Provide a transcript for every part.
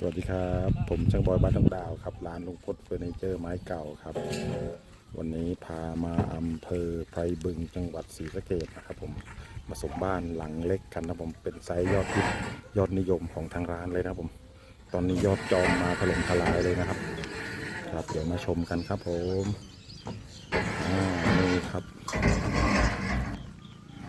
สวัสดีครับ ผมช่างบอยบ้านทองดาวครับ ร้านลุงพดเฟอร์นิเจอร์ไม้เก่าครับ วันนี้พามาอำเภอไพรบึงจังหวัดศรีสะเกษนะครับ ผมมาส่งบ้านหลังเล็กกันนะผมเป็นไซส์ยอดฮิตยอดนิยมของทางร้านเลยนะผม ตอนนี้ยอดจองมาถล่มทลายเลยนะครับ ครับเดี๋ยวมาชมกันครับผมนี่ครับ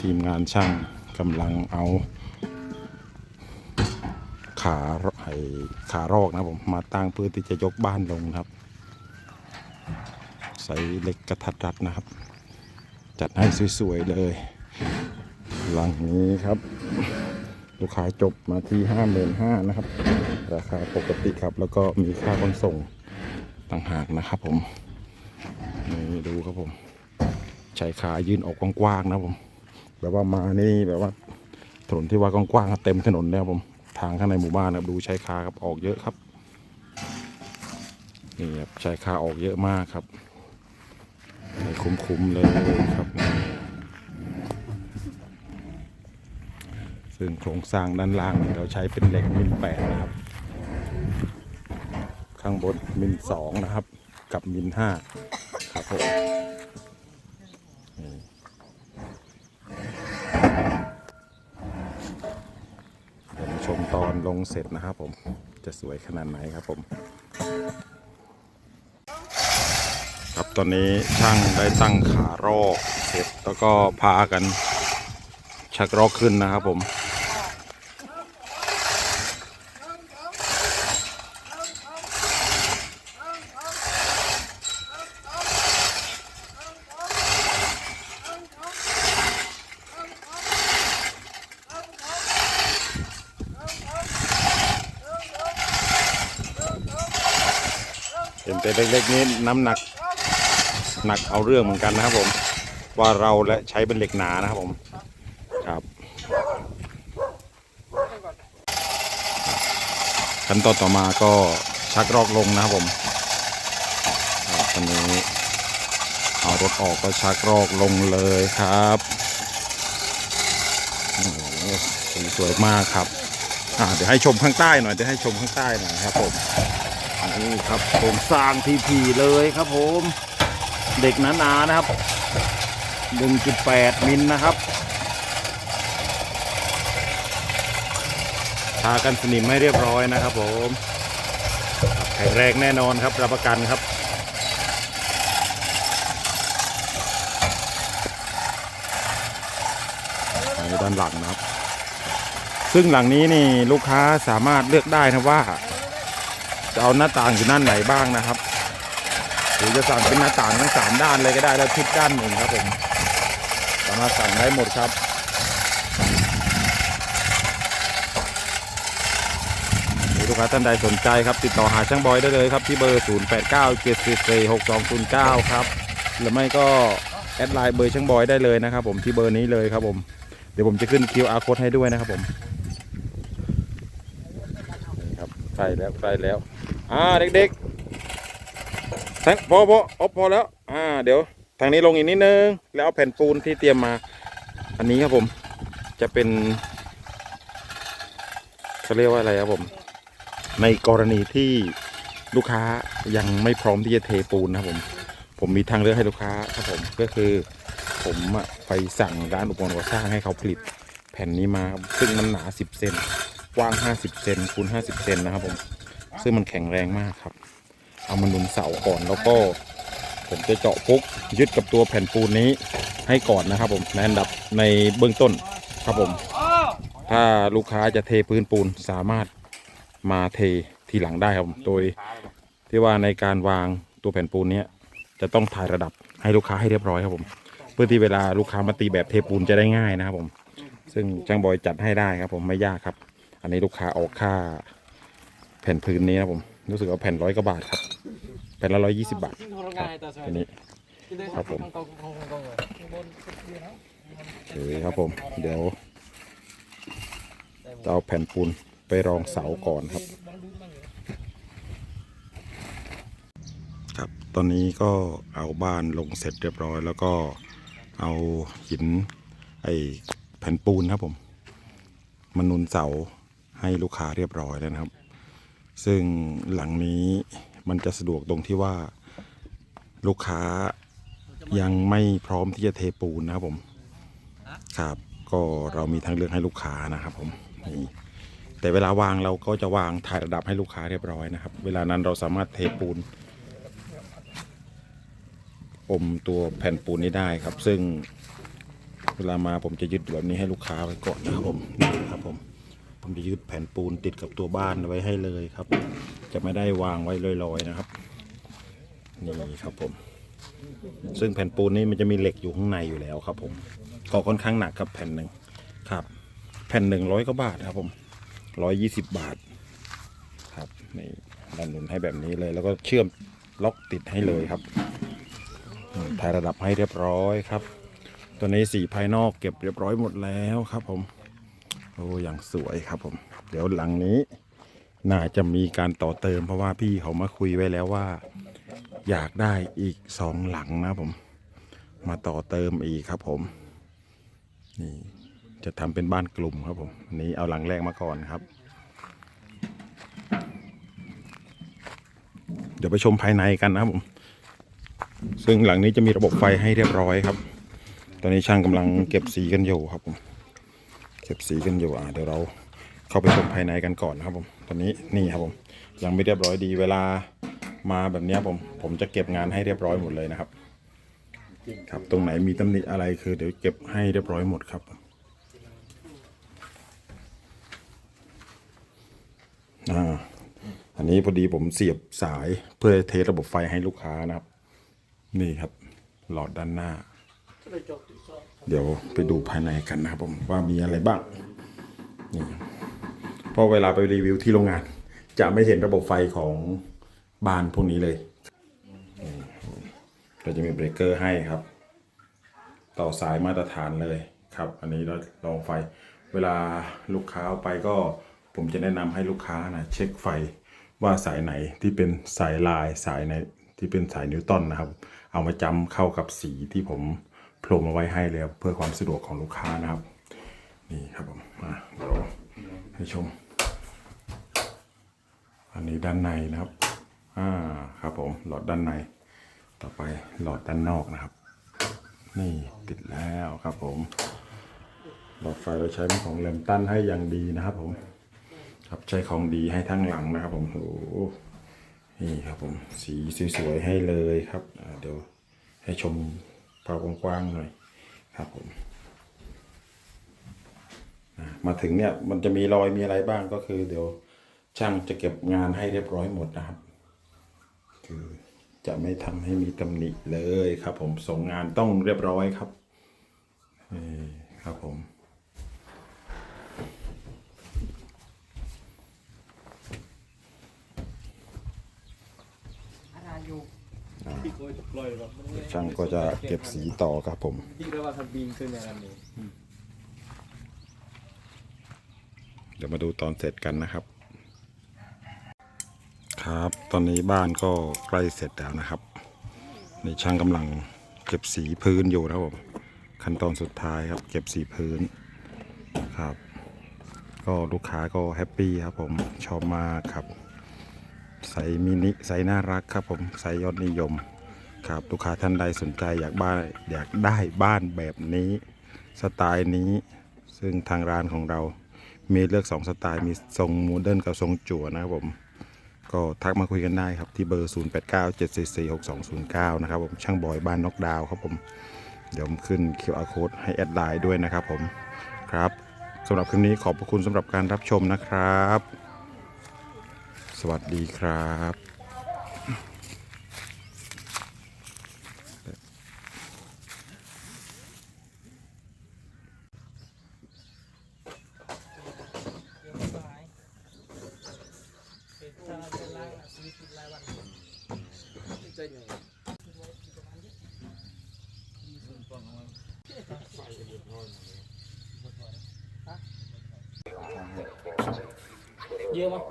ทีมงานช่างกำลังเอา ขาไอขารอกนะผมมาตั้งเพื่อที่จะยกบ้านลงนะครับ ใส่เหล็กกระทัดรัดนะครับ จัดให้สวยๆเลยหลังนี้ครับ ลูกค้าจบมาที่ห้าหมื่นห้านะครับ ราคาปกติครับ แล้วก็มีค่าขนส่งต่างหากนะครับผมนี่ดูครับผมใช้ขายื่นออกกว้างๆนะผมแบบว่ามานี่แบบว่าถนนที่ว่ากว้างๆเต็มถนนแล้วผม ทางข้างในหมู่บ้านนะครับดูใช้คาครับออกเยอะครับนี่ครับใช้คาออกเยอะมากครับไม่คุ้มๆเลยครับ ซึ่งโครงสร้างด้านล่างเราใช้เป็นเหล็กมิลแปดนะครับ ข้างบนมิลสองนะครับ กับมิลห้าครับผม งเสร็จนะครับผมจะสวยขนาดไหนครับผม ครับตอนนี้ช่างได้ตั้งขารอกเสร็จแล้วก็พากันชักรอกขึ้นนะครับผม แต่เล็กๆนี้น้ำหนักหนักเอาเรื่องเหมือนกันนะครับผม ว่าเราและใช้เป็นเหล็กหนานะครับผมครับขั้นตอนต่อมาก็ชักรอกลงนะครับผมครับตอนนี้เอารถออกก็ชักรอกลงเลยครับโอ้โหสวยมากครับเดี๋ยวให้ชมข้างใต้หน่อยเดี๋ยวให้ชมข้างใต้หน่อยครับผม นี่ครับโครงสร้างทีพีเลยครับผม เด็กหนาๆนะครับ 1.8 มิลนะครับทากันสนิมไม่เรียบร้อยนะครับผมแข็งแรงแน่นอนครับรับประกันครับอันด้านหลังนะครับ ซึ่งหลังนี้นี่ลูกค้าสามารถเลือกได้นะว่า จะเอาหน้าต่างอยู่ด้านไหนบ้างนะครับ หรือจะสั่งเป็นหน้าต่างทั้งสามด้านเลยก็ได้แล้วทิศด้านหนึ่งครับผมสามารถสั่งได้หมดครับหรือลูกค้าท่านใดสนใจครับ ติดต่อหาช่างบอยได้เลยครับที่เบอร์ 0 8 9 7 4 6 2 0 9 ครับ หรือไม่ก็แอดไลน์เบอร์ช่างบอยได้เลยนะครับผมที่เบอร์นี้เลยครับผมเดี๋ยวผมจะขึ้น QR code ให้ด้วยนะครับผมนี่ครับใกล้แล้วใกล้แล้ว อ่าเด็กๆทั้งพอพอเอพอแล้ว อ่า เดี๋ยว ทางนี้ลงอีกนิดนึง แล้วเอาแผ่นปูนที่เตรียมมา อันนี้ครับผม จะเป็นเขาเรียกว่าอะไรครับผม ในกรณีที่ลูกค้ายังไม่พร้อมที่จะเทปูนนะครับผม ผมมีทางเลือกให้ลูกค้าครับผม ก็คือ ผมไปสั่งร้านอุปกรณ์ก่อสร้างให้เขาผลิตแผ่นนี้มา ซึ่งมันหนา 10 เซน กว้าง 50 เซนคูณ50 เซนนะครับผม ซึ่งมันแข็งแรงมากครับ เอามาหนุนเสาก่อนแล้วก็ ผมจะเจาะปุ๊กยึดกับตัวแผ่นปูนนี้ให้ก่อนนะครับผมในอันดับในเบื้องต้นครับผม ถ้าลูกค้าจะเทพื้นปูนสามารถมาเททีหลังได้ครับโดยที่ว่าในการวางตัวแผ่นปูนนี้จะต้องถ่ายระดับให้ลูกค้าให้เรียบร้อยครับผม เพื่อที่เวลาลูกค้ามาตีแบบเทปูนจะได้ง่ายนะครับผม ซึ่งช่างบอยจัดให้ได้ครับผมไม่ยากครับ อันนี้ลูกค้าออกค่า แผ่นพื้นนี้นะครับผม รู้สึกว่าแผ่นร้อยกว่าบาทครับ แผ่นละร้อยยี่สิบบาทครับอันนี้ครับผมโอเคครับผม เดี๋ยวจะเอาแผ่นปูนไปรองเสาก่อนครับ ครับ ตอนนี้ก็เอาบ้านลงเสร็จเรียบร้อย แล้วก็เอาหินไอ้แผ่นปูนครับผม มานุนเสาให้ลูกค้าเรียบร้อยแล้วนะครับ ซึ่งหลังนี้มันจะสะดวกตรงที่ว่าลูกค้ายังไม่พร้อมที่จะเทปูนนะครับผมครับ ก็เรามีทางเลือกให้ลูกค้านะครับผมนี่แต่เวลาวางเราก็จะวางถ่ายระดับให้ลูกค้าเรียบร้อยนะครับ เวลานั้นเราสามารถเทปูนอมตัวแผ่นปูนนี้ได้ครับ ซึ่งเวลามาผมจะยึดแบบนี้ให้ลูกค้าไว้ก่อนนะครับผมนี่ครับผม ผมจะยึดแผ่นปูนติดกับตัวบ้านไว้ให้เลยครับ จะไม่ได้วางไว้ลอยๆนะครับ นี่ครับผม ซึ่งแผ่นปูนนี่มันจะมีเหล็กอยู่ข้างในอยู่แล้วครับ ผมก็ค่อนข้างหนักครับแผ่นหนึ่งครับ แผ่นหนึ่งร้อยกว่าบาทครับผมร้อยยี่สิบบาท ครับนี่ดันหนุนให้แบบนี้เลย แล้วก็เชื่อมล็อกติดให้เลยครับถ่ายระดับให้เรียบร้อยครับ ตัวนี้สีภายนอกเก็บเรียบร้อยหมดแล้วครับผม โอ้อย่างสวยครับผม เดี๋ยวหลังนี้ น่าจะมีการต่อเติม เพราะว่าพี่เขามาคุยไว้แล้วว่า อยากได้อีกสองหลังนะผม มาต่อเติมอีกครับผม นี่จะทำเป็นบ้านกลุ่มครับผมอันนี้เอาหลังแรกมาก่อนครับ เดี๋ยวไปชมภายในกันนะครับผม ซึ่งหลังนี้จะมีระบบไฟให้เรียบร้อยครับ ตอนนี้ช่างกำลังเก็บสีกันอยู่ครับผม เก็บสีกันอยู่อะเดี๋ยวเราเข้าไปชมภายในกันก่อนนะครับผมตอนนี้นี่ครับผมยังไม่เรียบร้อยดีเวลามาแบบนี้ผมผมจะเก็บงานให้เรียบร้อยหมดเลยนะครับ ครับตรงไหนมีตำหนิอะไรคือเดี๋ยวเก็บให้เรียบร้อยหมดครับอ่าอันนี้พอดีผมเสียบสายเพื่อเทสระบบไฟให้ลูกค้านะครับ นี่ครับ หลอดด้านหน้า เดี๋ยวไปดูภายในกันนะครับผมว่ามีอะไรบ้างนี่เพราะเวลาไปรีวิวที่โรงงาน จะไม่เห็นระบบไฟของบานพวกนี้เลยเราจะมีเบรกเกอร์ให้ครับ ต่อสายมาตรฐานเลยครับ อันนี้เราลองไฟ เวลาลูกค้าเอาไปก็ผมจะแนะนำให้ลูกค้านะเช็คไฟว่าสายไหนที่เป็นสายลายสายไหนที่เป็นสายนิวตันนะครับ เอามาจำเข้ากับสีที่ผม โพรมาไว้ให้เลยครับเพื่อความสะดวกของลูกค้านะครับ นี่ครับผมมาเดี๋ยวให้ชม อันนี้ด้านในนะครับอ่าครับผมหลอดด้านใน ต่อไปหลอดด้านนอกนะครับ นี่ติดแล้วครับผม หลอดไฟเราใช้เป็นของแลมตันให้อย่างดีนะครับผมครับใช้ของดีให้ทั้งหลังนะครับผมโอ้โหนี่ครับผมสีสวยๆให้เลยครับเดี๋ยวให้ชม ภากว้างๆหน่อยครับผมมาถึงเนี่ยมันจะมีรอยมีอะไรบ้างก็คือ เดี๋ยวช่างจะเก็บงานให้เรียบร้อยหมดนะครับ คือจะไม่ทำให้มีตำหนิเลยครับ ผมส่งงานต้องเรียบร้อยครับนี่ครับผม ที่โกยตกลอยแบบมัน ช่างก็จะเก็บสีต่อครับผมที่เรียกว่าทำบีมขึ้นในนั้นนี้เดี๋ยวมาดูตอนเสร็จกันนะครับ ครับ ตอนนี้บ้านก็ใกล้เสร็จแล้วนะครับนี่ช่างกำลังเก็บสีพื้นอยู่นะครับผมขั้นตอนสุดท้ายครับ เก็บสีพื้นครับ ก็ลูกค้าก็แฮปปี้ครับผมชอบมากครับใส่มินิใส่น่ารักครับผมใส่ยอดนิยม ครับลูกค้าท่านใดสนใจอยากบ้านอยากได้บ้านแบบนี้ สไตล์นี้ ซึ่งทางร้านของเรา มีเลือก2สไตล์มีทรงโมเดิร์นกับทรงจั่วนะครับผม ก็ทักมาคุยกันได้ครับที่เบอร์ 0897446209 นะครับผมช่างบอยบ้านนกดาวครับผมเดี๋ยวผมขึ้น QR code ให้แอดไลน์ด้วยนะครับผมครับสำหรับคลิปนี้ขอบพระคุณสำหรับการรับชมนะครับ สวัสดีครับ เยอะมั้ย